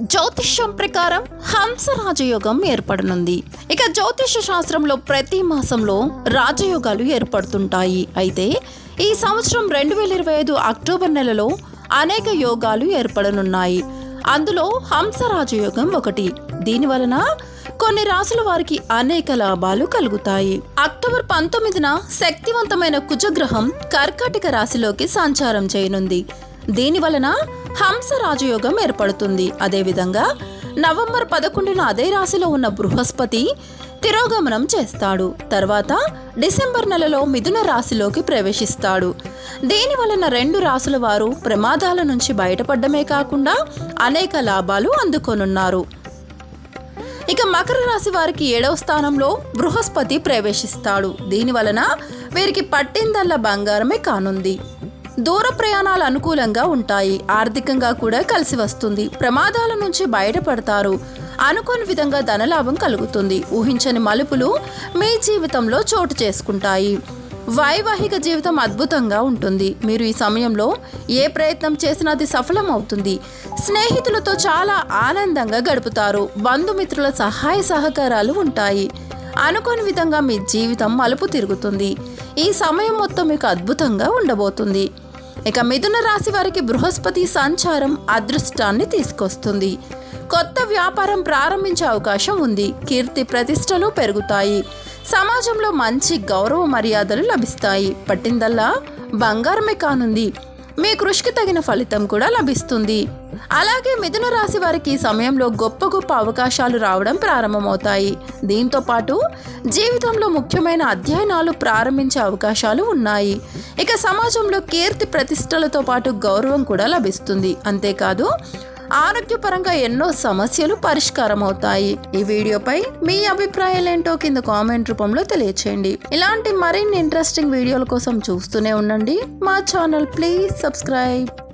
జ్యోతిష్యం ప్రకారం హంస రాజయోగం ఏర్పడనుంది. ఇక జ్యోతిష శాస్త్రంలో ప్రతి మాసంలో రాజయోగాలు ఏర్పడుతుంటాయి. అయితే ఈ సంవత్సరం రెండు వేల ఇరవై ఐదు అక్టోబర్ నెలలో అనేక యోగాలు ఏర్పడనున్నాయి. అందులో హంస రాజయోగం ఒకటి. దీని వలన కొన్ని రాసుల వారికి అనేక లాభాలు కలుగుతాయి. అక్టోబర్ పంతొమ్మిదిన శక్తివంతమైన కుజగ్రహం కర్కాటక రాశిలోకి సంచారం చేయనుంది. దీని వలన హంస రాజయోగం ఏర్పడుతుంది. అదేవిధంగా నవంబర్ పదకొండున అదే రాశిలో ఉన్న బృహస్పతి తిరోగమనం చేస్తాడు. తర్వాత డిసెంబర్ నెలలో మిథున రాశిలోకి ప్రవేశిస్తాడు. దీని వలన రెండు రాసుల వారు ప్రమాదాల నుంచి బయటపడమే కాకుండా అనేక లాభాలు అందుకొనున్నారు. ఇక మకర రాశి వారికి ఏడవ స్థానంలో బృహస్పతి ప్రవేశిస్తాడు. దీని వలన వీరికి పట్టిందల్లా బంగారమే కానుంది. దూర ప్రయాణాలు అనుకూలంగా ఉంటాయి. ఆర్థికంగా కూడా కలిసి వస్తుంది. ప్రమాదాల నుంచి బయటపడతారు. అనుకోని విధంగా ధనలాభం కలుగుతుంది. ఊహించని మలుపులు మీ జీవితంలో చోటు చేసుకుంటాయి. వైవాహిక జీవితం అద్భుతంగా ఉంటుంది. మీరు ఈ సమయంలో ఏ ప్రయత్నం చేసినా అది సఫలం అవుతుంది స్నేహితులతో చాలా ఆనందంగా గడుపుతారు. బంధుమిత్రుల సహాయ సహకారాలు ఉంటాయి. అనుకోని విధంగా మీ జీవితం మలుపు తిరుగుతుంది. ఈ సమయం మొత్తం మీకు అద్భుతంగా ఉండబోతుంది. ఇక మిథున రాశి వారికి బృహస్పతి సంచారం అదృష్టాన్ని తీసుకొస్తుంది. కొత్త వ్యాపారం ప్రారంభించే అవకాశం ఉంది. కీర్తి ప్రతిష్టలు పెరుగుతాయి. సమాజంలో మంచి గౌరవ మర్యాదలు లభిస్తాయి. పట్టిందల్లా? బంగారమే కానుంది. మీ కృషికి తగిన ఫలితం కూడా లభిస్తుంది. అలాగే మిథున రాశి వారికి ఈ సమయంలో గొప్ప గొప్ప అవకాశాలు రావడం ప్రారంభమవుతాయి. దీంతో పాటు జీవితంలో ముఖ్యమైన అధ్యయనాలు ప్రారంభించే అవకాశాలు ఉన్నాయి. ఇక సమాజంలో కీర్తి ప్రతిష్టలతో పాటు గౌరవం కూడా లభిస్తుంది. అంతేకాదు ఆరోగ్యపరంగా ఎన్నో సమస్యలు పరిష్కారం అవుతాయి ఈ వీడియోపై మీ అభిప్రాయాలు ఏంటో కింద కామెంట్ రూపంలో తెలియచేయండి. ఇలాంటి మరిన్ని ఇంట్రెస్టింగ్ వీడియోల కోసం చూస్తూనే ఉండండి. మా ఛానల్ ప్లీజ్ సబ్స్క్రైబ్.